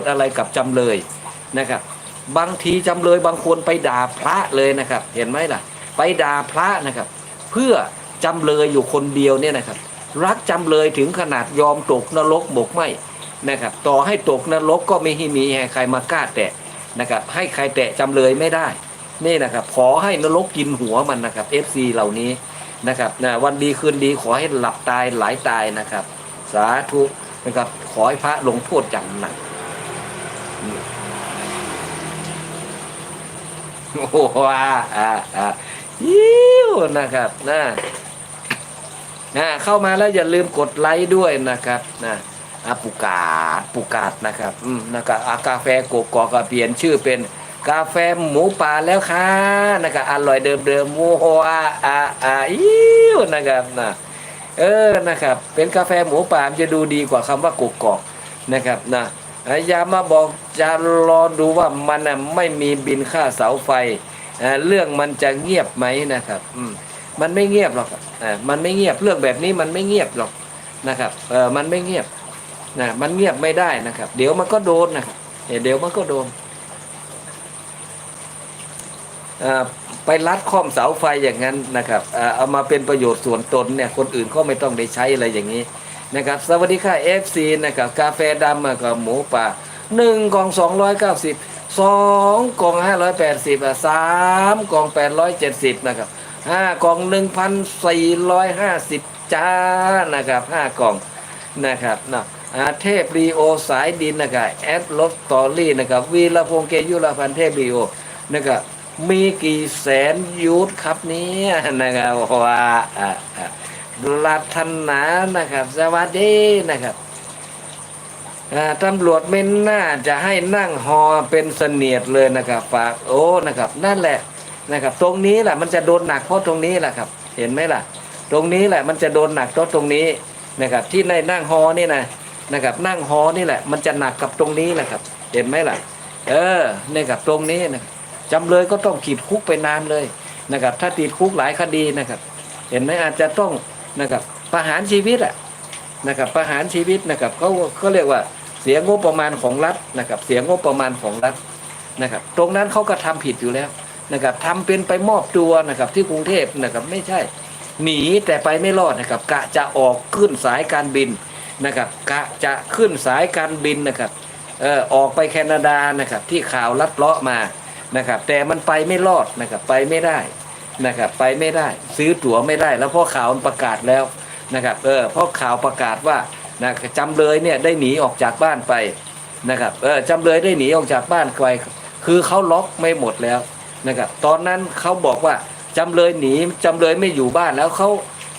ชน์อะไรกับจำเลยนะครับ บางทีจำเลยบางคนไปด่าพระเลยนะครับ เห็นไหมล่ะ ไปด่าพระนะครับ เพื่อจำเลยอยู่คนเดียวเนี่ยนะครับ รักจำเลยถึงขนาดยอมตกนรกบกไหมนะครับ ต่อให้ตกนรกก็ไม่ให้มีใครมากล้าแตะนะครับ ให้ใครแตะจำเลยไม่ได้นี่นะครับขอให้นรกกินหัวมันนะครับ FC เหล่านี้นะครับนะวันดีคืนดีขอให้หลับตายหลายตายนะครับ สาธุนะครับขอให้พระลงโทษอย่างหนัก โอ้โหอ่าอ่าอ่ายิ้วนะครับนะนะเข้ามาแล้วอย่าลืมกดไลค์ด้วยนะครับนะอาปูกาดปูกาดนะครับอืมนะครับอากาแฟโกกอกเปลี่ยนชื่อเป็นกาแฟหมูป่าแล้วค่ะนะครับอร่อยเดิมเดิมๆโมโหอ่าอ่าอ่ายิ้วนะครับนะเออนะครับ เป็นกาแฟหมูป่ามันจะดูดีกว่าคำว่าโกกอกนะครับนะ อย่ามาบอกจะรอดูว่ามันไม่มีบินค่าเสาไฟ เรื่องมันจะเงียบไหมนะครับมันไม่เงียบหรอกมันไม่เงียบเรื่องแบบนี้มันไม่เงียบหรอกนะครับเออมันไม่เงียบนะมันเงียบไม่ได้นะครับ เดี๋ยวมันก็โดนนะครับเดี๋ยวมันก็โดนไปรัดข้อมเสาไฟอย่างนั้นนะครับเอามาเป็นประโยชน์ส่วนตนเนี่ยคนอื่นก็ไม่ต้องได้ใช้อะไรอย่างนี้ นะครับสวัสดีค่ะ FC นะครับกาแฟดำกับหมูป่าหนึ่งกล่องสองร้อยเก้าสิบสองกล่องห้าร้อยแปดสิบสามกล่องแปดร้อยเจ็ดสิบนะครับห้ากล่องหนึ่งพันสี่ร้อยห้าสิบจ้านะครับห้ากล่องนะครับเนาะอาเทพรีโอสายดินนะครับแอดลดตอรี่นะครับวีรพงษ์เกยุรพันธ์เทพรีโอนะครับมีกี่แสนยูทครับเนี้นะครับว่า รัตนานะครับ สวัสดีนะครับตำรวจไม่น่าจะให้นั่งฮอเป็นเสนียดเลยนะครับฝากโอ้นะครับ นั่นแหละนะครับ ตรงนี้แหละมันจะโดนหนักเพราะตรงนี้แหละครับ เห็นไหมล่ะ ตรงนี้แหละมันจะโดนหนักเพราะตรงนี้นะครับ ที่ในนั่งฮอนี่นะนะครับ นั่งฮอนี่แหละ มันจะหนักกับตรงนี้แหละครับ เห็นไหมล่ะ เออนี่กับตรงนี้นะจำเลยก็ต้องขีดคุกไปนานเลยนะครับ ถ้าติดคุกหลายคดีนะครับ เห็นไหมอาจจะต้อง นะครับประหารชีวิตอะนะครับประหารชีวิตนะครับเขาเขาเรียกว่าเสียงบประมาณของรัฐนะครับเสียงบประมาณของรัฐนะครับตรงนั้นเขาก็ทำผิดอยู่แล้วนะครับทำเป็นไปมอบตัวนะครับที่กรุงเทพนะครับไม่ใช่หนีแต่ไปไม่รอดนะครับกะจะออกขึ้นสายการบินนะครับกะจะขึ้นสายการบินนะครับเออออกไปแคนาดานะครับที่ข่าวลัดเลาะมานะครับแต่มันไปไม่รอดนะครับไปไม่ได้ นะครับไปไม่ได้ซื้อตั๋วไม่ได้ แล้วพราะข่าวประกาศแล้วนะครับเออพราะข่าวประกาศว่านะจำเลยเนี่ยได้หนีออกจากบ้านไปนะครับเออจำเลยได้หนีออกจากบ้านไปคือเขาล็อกไม่หมดแล้วนะครับตอนนั้นเขาบอกว่าจำเลยหนีจำเลยไม่อยู่บ้านแล้วเขา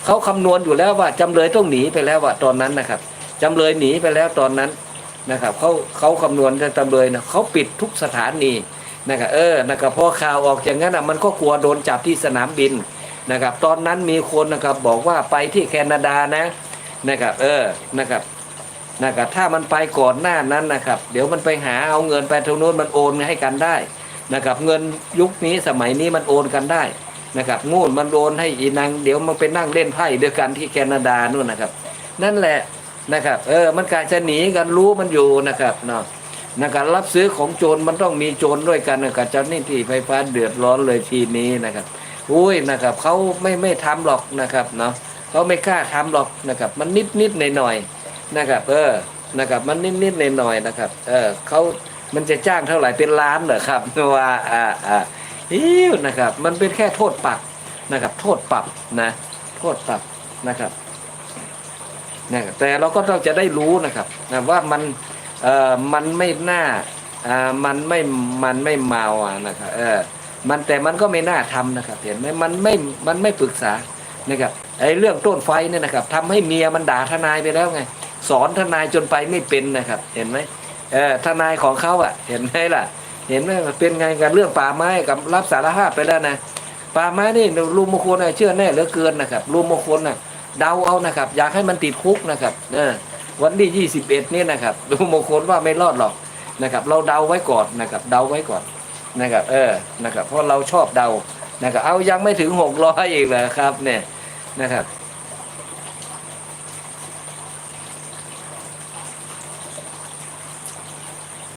เขาคำนวณอยู่แล้วว่าจำเลยต้องหนีไปแล้วว่าตอนนั้นนะครับจำเลยหนีไปแล้วตอนนั้นนะครับเขาเขาคำนวณจำเลยนะเขาปิดทุกสถานี นะครับเออนะครับพอข่าวออกอย่างนั้นอะมันก็กลัวโดนจับที่สนามบินนะครับตอนนั้นมีคนนะครับบอกว่าไปที่แคนาดานะนะครับเออนะครับนะครับถ้ามันไปก่อนหน้านั้นนะครับ เดี๋ยวมันไปหาเอาเงินไปทางโน้นมันโอนให้กันได้นะครับเงินยุคนี้สมัยนี้มันโอนกันได้นะครับงูนมันโอนให้อีนางเดี๋ยวมันไปนั่งเล่นไพ่ด้วยกันที่แคนาดานู่นนะครับ นั่นแหละนะครับ เออมันการจะหนีกันรู้มันอยู่นะครับเนาะ นะครับรับซื้อของโจรมันต้องมีโจรด้วยกันนะครับเจ้าหนี้ที่ไฟฟ้าเดือดร้อนเลยทีนี้นะครับอุ้ยนะครับเขาไม่ไม่ทำหรอกนะครับเนาะเขาไม่กล้าทำหรอกนะครับ มันนิดนิดหน่อยหน่อยนะครับ เออนะครับ มันนิดนิดหน่อยหน่อยนะครับ เออเขามันจะจ้างเท่าไหร่เป็นล้านเหรอครับว่าอ่าอ่าอิ้วนะครับ มันเป็นแค่โทษปรับนะครับ โทษปรับนะโทษปรับนะครับนะแต่เราก็ต้องจะได้รู้นะครับนะว่ามัน เออมันไม่น่าอ่ามันไม่มันไม่เมาอะนะครับเออมันแต่มันก็ไม่น่าทำนะครับเห็นไหมมันไม่มันไม่ปรึกษานะครับไอ้เรื่องต้นไฟเนี่ยนะครับทำให้เมียมันด่าทนายไปแล้วไง สอนทนายจนไปไม่เป็นนะครับ เห็นไหมเออทนายของเขาอะ เห็นไหมล่ะ เห็นไหมเป็นไงกันเรื่องป่าไม้กับรับสารภาพไปแล้วนะป่าไม้นี่ลุงมงคลน่ะเชื่อแน่เหลือเกินนะครับลุงมงคลน่ะเดาเอานะครับ อยากให้มันติดคุกนะครับ เออ วันที่ยี่สิบเอ็ดนี่นะครับดูมงคลว่าไม่รอดหรอกนะครับ เราเดาไว้ก่อนนะครับ เดาไว้ก่อนนะครับ เออนะครับ เพราะเราชอบเดานะครับ เอายังไม่ถึงหกร้อยอีกเหรอครับ เนี่ยนะครับ